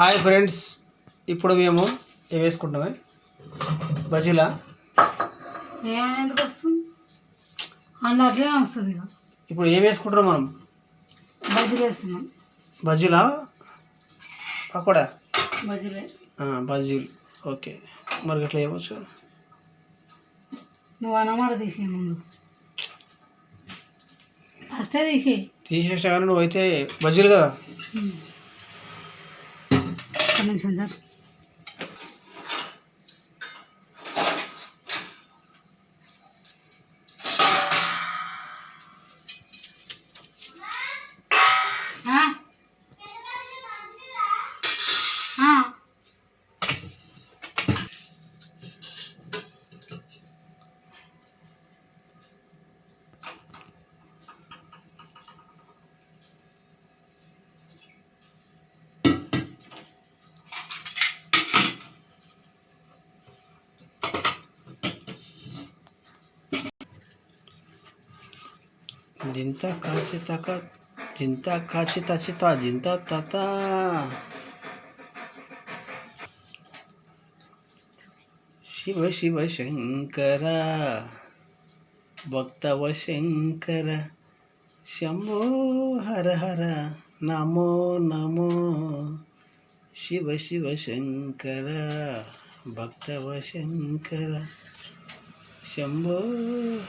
Hi friends. ఇప్పుడు మేము ఏం వేసుకుంటామే? బజ్జీలా? నేను ఎందుకు వస్తుంది? అన్న అట్లనే వస్తుంది ఇక. ఇప్పుడు ఏం వేసుకుంటాం మనం? బజ్జీలు వేస్తున్నాం. బజ్జీలా? పకోడా? బజ్జీలే. ఆ, బజ్జీలు. ఓకే. మరి అట్లా వేయవచ్చు నువ్వు అన్నమాట తీసే ముందు. ఫస్టే తీసే తీసేసా కానీ నువ్వు అయితే బజ్జీలు కదా. నిమిషం సార్ ఆ? ఆ. జింత కాచి తక జింత కాచి తచిత జింత తత శివ శివ శంకర భక్తవ శంకర. శంభో హర హర నమో నమో. శివ శివ శంకర భక్తవ శంకర. శంభో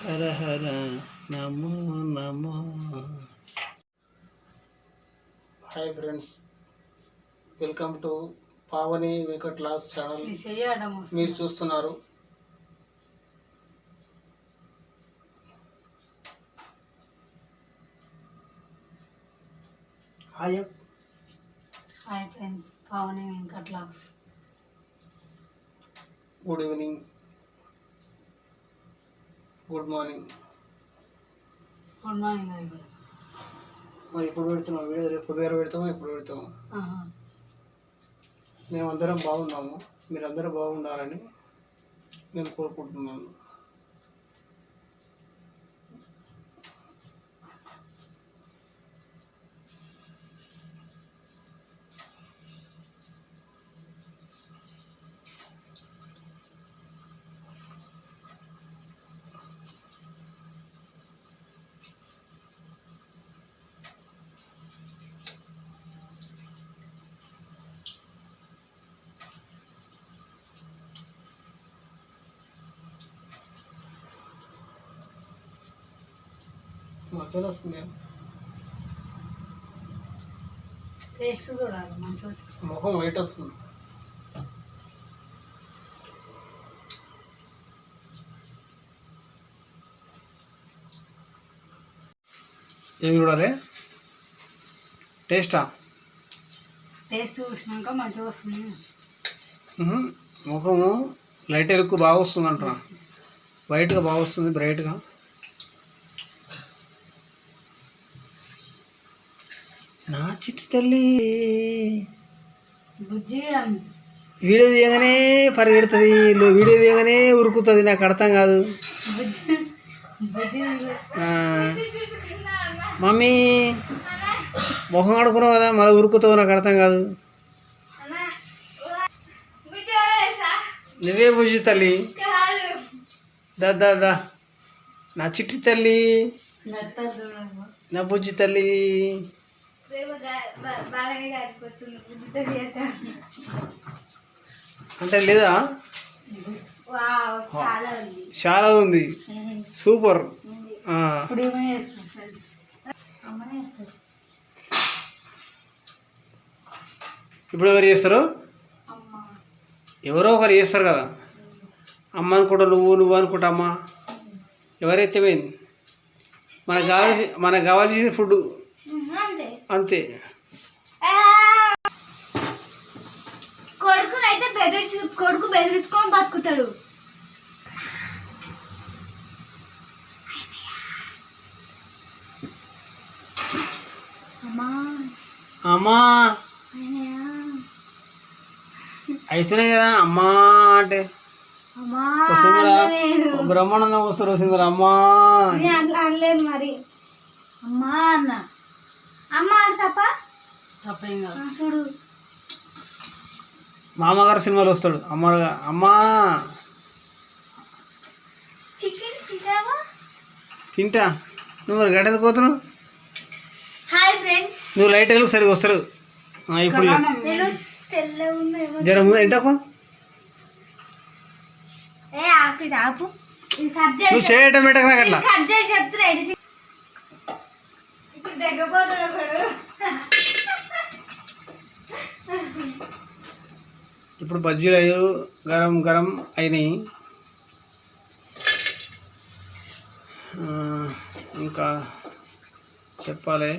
హర హర. నమో నమో. Hi friends welcome to Pavani Venkat loss channel మీరు చూస్తున్నారు. Hi hi friends Pavani Venkat lakhs good evening good morning మరి ఇప్పుడు పెడుతున్నాం వీడియో రేపు పొద్దుగాల పెడతామా? ఇప్పుడు పెడతాము? మేమందరం బాగున్నాము. మీరందరూ బాగుండాలని నేను కోరుకుంటున్నాను మధ్యలో వస్తుంది టేస్ట్ చూడాలి మంచిగా వచ్చి ముఖం వైట్ వస్తుంది. ఏమి చూడాలి? టేస్టా? టేస్ట్ చూసినాక మంచిగా వస్తుంది. ముఖము లైట్ ఎరుకు బాగా వస్తుంది అంటున్నా. వైట్గా బాగా వస్తుంది బ్రైట్గా నా చిట్టి తల్లి. బుజ్జి వీడియో తీయగానే పరిగెడుతుంది వీడియో తీయగానే ఉరుకుతుంది నాకు అర్థం కాదు. మమ్మీ ముఖం కడుకున్నావు కదా మళ్ళీ ఉరుకుతావు నాకు అర్థం కాదు. నువ్వే బుజ్జి తల్లి. దా నా చిట్టి తల్లి. నా బుజ్జి తల్లి. అంటే లేదా? చాలా ఉంది. సూపర్. ఆ, ఇప్పుడు ఎవరు చేస్తారు? అమ్మ. ఎవరో ఒకరు చేస్తారు కదా. అమ్మ అనుకుంటా నువ్వు నువ్వు అనుకుంటా అమ్మ. ఎవరైతే పోయింది? మనకు కావాల్సి మనకు కావాల్సిన ఫుడ్ అంతే. కొడుకుని అయితే బెదిరించి కొడుకు బెదిరించుకొని బతుకుతాడు. అమ్మా. అవుతున్నాయి కదా అమ్మా అంటే. అనలేదు. బ్రహ్మానందం వస్తారు వస్తుందిరా అమ్మా అనలేను మరి. అమ్మా అన్న. అమ్మ అని తప్ప? తప్పేం కాదు. ఆ, చూడు. మామగారు సినిమాలో వస్తాడు. అమ్మ అమ్మా! చికెన్ తింటావా? తింటా. నువ్వు మరి గడ్డ పోతున్నావు? Hi friends. నువ్వు లైట్ వెలుగు సరిగా వస్తారు ఆ, ఇప్పుడు చెప్పు. నేను తెల్లగా ఉన్నా ఏమో జర ముందు ఎంటకు ఏ ఆకు ఇది ఆపు. ఇది కట్ నువ్వు చేయటం పెట్టక నాకు అట్లా. కట్ చేసి చెప్తున్నా ఎడిటింగ్. ఇప్పుడు దగ్గపోతాడు ఒకడు. ఇప్పుడు బజ్జీలు అయ్యి గరం గరం అయినాయి. ఇంకా చెప్పాలి.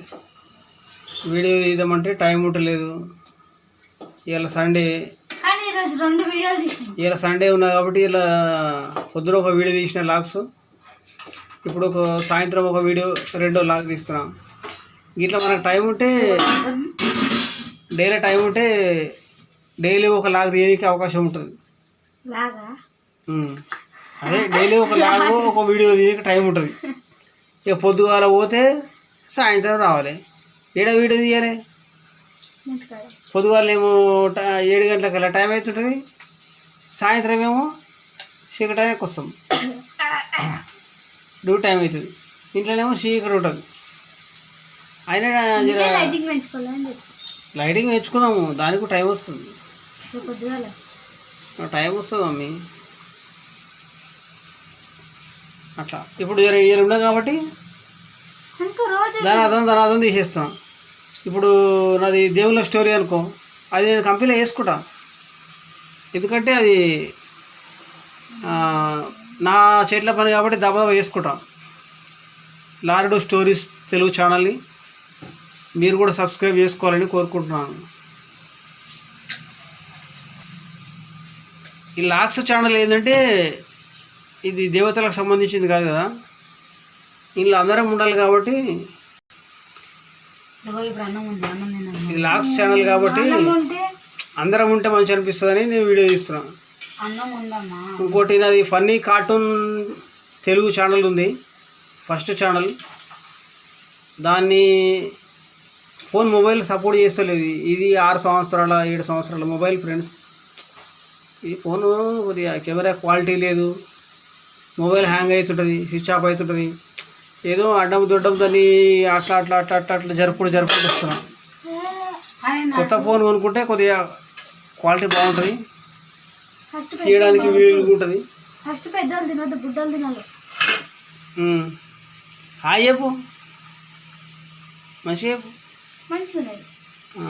వీడియో తీద్దామంటే టైం ఉంటలేదు ఇవాళ సండే. ఇలా సండే ఉన్నా కాబట్టి ఇలా పొద్దున ఒక వీడియో తీసిన లాగ్స్ ఇప్పుడు ఒక సాయంత్రం ఒక వీడియో రెండో లాగ్ తీస్తున్నాం. ఇట్లా మనకు టైం ఉంటే డైలీ టైం ఉంటే డైలీ ఒక లాగ్ తీయడానికి అవకాశం ఉంటుంది. అదే డైలీ ఒక లాగ్ ఒక వీడియో తీయడానికి టైం ఉంటుంది. ఇక పొద్దుగాల పోతే సాయంత్రం రావాలి. ఏడ వీడియో తీయాలి. పొద్దుగాల ఏమో ట- ఏడు గంటలకల్లా టైం అవుతుంటుంది సాయంత్రం ఏమో చీకటి టైంకి వస్తాం డ్యూటీ టైం అవుతుంది ఇంట్లోనేమో చీకటి ఉంటుంది. అయినా లైటింగ్ లైటింగ్ నేర్చుకుందాము దానికి టైం వస్తుంది. టైం వస్తుంది మమ్మీ. అట్లా. ఇప్పుడు ఇయర్ ఉండదు కాబట్టి దాని అర్థం దాని అర్థం తీసేస్తాం. ఇప్పుడు నాది దేవుళ్ళ స్టోరీ అనుకో. అది నేను కంపెనీలో వేసుకుంటా ఎందుకంటే అది నా చేట్ల పని కాబట్టి దబాదబా వేసుకుంటాం లార్డు స్టోరీస్ తెలుగు ఛానల్ని. మీరు కూడా సబ్స్క్రైబ్ చేసుకోవాలని కోరుకుంటున్నాను. ఈ లాక్స్ ఛానల్ ఏంటంటే ఇది దేవతలకు సంబంధించింది కాదు కదా. ఇంట్లో అందరం ఉండాలి కాబట్టి ఇది లాక్స్ ఛానల్ కాబట్టి అందరం ఉంటే మంచి అనిపిస్తుందని నేను వీడియో తీస్తున్నాను. ఇంకోటి నాది ఫన్నీ కార్టూన్ తెలుగు ఛానల్ ఉంది ఫస్ట్ ఛానల్. దాన్ని ఫోన్ మొబైల్ సపోర్ట్ చేస్తలేదు. ఇది ఆరు సంవత్సరాల ఏడు సంవత్సరాల మొబైల్ ఫ్రెండ్స్. ఈ ఫోను కొద్దిగా కెమెరా క్వాలిటీ లేదు. మొబైల్ హ్యాంగ్ అవుతుంటుంది స్విచ్ ఆఫ్ అవుతుంటుంది ఏదో అడ్డం దొడ్డం దాన్ని అట్లా అట్లా అట్లా అట్లా అట్లా జరుపుడు జరుపుడు వస్తున్నాం. కొత్త ఫోన్ కొనుక్కుంటే కొద్దిగా క్వాలిటీ బాగుంటుంది. తీయడానికి వీలుగా ఉంటుంది. ఫస్ట్ తినొద్దు తినాలి. హాయ్ చెప్పు. మంచిగా చెప్పు. మంచిగా ఉన్నది ఆ.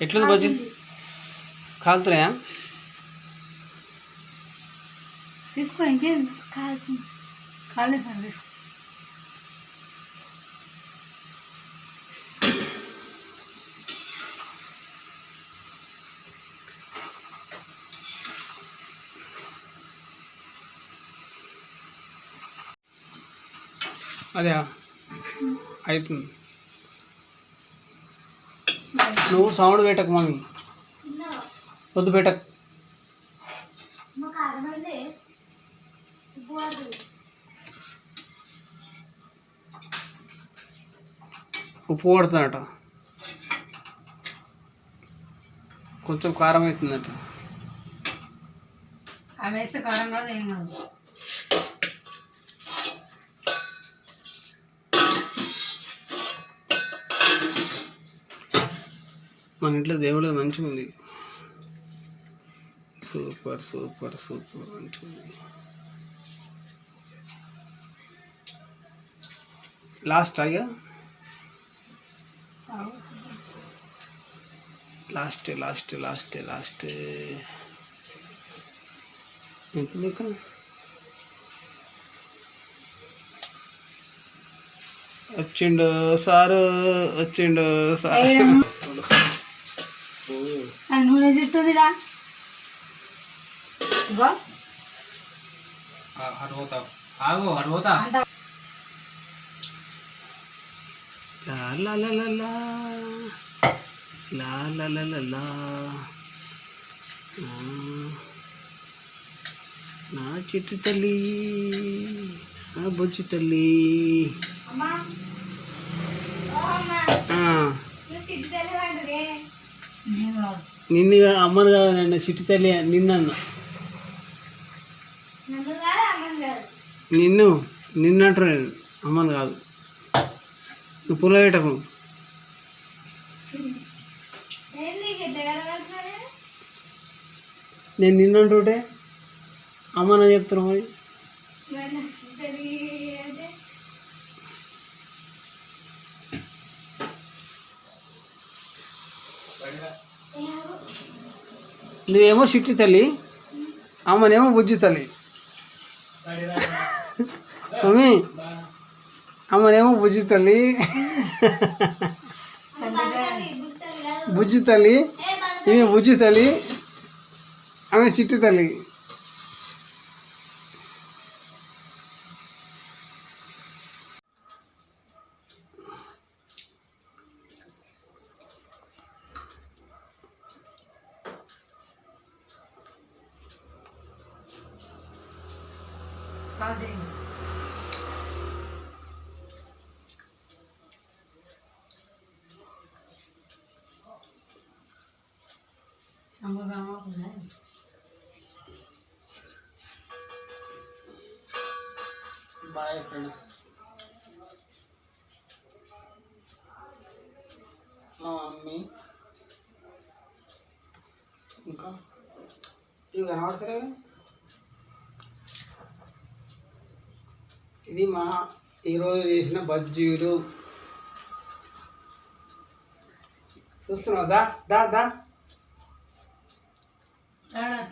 ఎట్లుంది బజ్జీ? కాలుతున్నాయా? తీసుకో ఇంకేం కాల్చింది కాలేదు సార్ తీసుకో. అదే అవుతుంది. నువ్వు సౌండ్ పెట్టకు మమ్మీ. వద్దు పెట్టకు ఉప్పు పడుతుందట కొంచెం కారం అవుతుందట. ఆమె వేస్తే కారం కాదు ఏం కాదు. మన ఇంట్లో దేవుడు మంచిగా ఉంది సూపర్ సూపర్ సూపర్ మంచిగా ఉంది లాస్ట్ అయ్యా లాస్ట్ లాస్ట్ లాస్ట్ లాస్ట్. ఎంత ఇంకా వచ్చిండు సారు వచ్చిండు సారు. ಮೆಜಿರ್ತದಿಲ್ಲ ಗೋ. ಹರ್ಬೋತಾವ ಆಗೋ ಹ್ಮ್ ಲಾ ಲಾ ಲಾ ಲಾ ಲಾ. నిన్ను అమ్మను కాదు నన్ను చిట్టి తల్లి నిన్నన్న. నన్ను కాదు అమ్మని కాదు. నిన్ను నిన్నంటారు నేను అమ్మను కాదు. నువ్వు పుల్ల పెట్టకు. ఏంది ఇక దగ్గర పెడుతున్నానే నేను నిన్నంటుంటే అమ్మని చెప్తున్నావు మరి. మరి ఏమో. నువ్వేమో సిట్టి తల్లి అమ్మనేమో బుజ్జి తల్లి మమ్మీ అమ్మనేమో బుజ్జి తల్లి బుజ్జి తల్లి ఏ ఈమె బుజ్జి తల్లి ఆమె సిట్టి తల్లి బాయ్ ఫ్రెండ్స్ మా మమ్మీ ఇంకా? ఇవి కనబడతలేవే? ఇది మా ఈరోజు చేసిన బజ్జీలు. చూస్తున్నావు? దా దా దా. 当然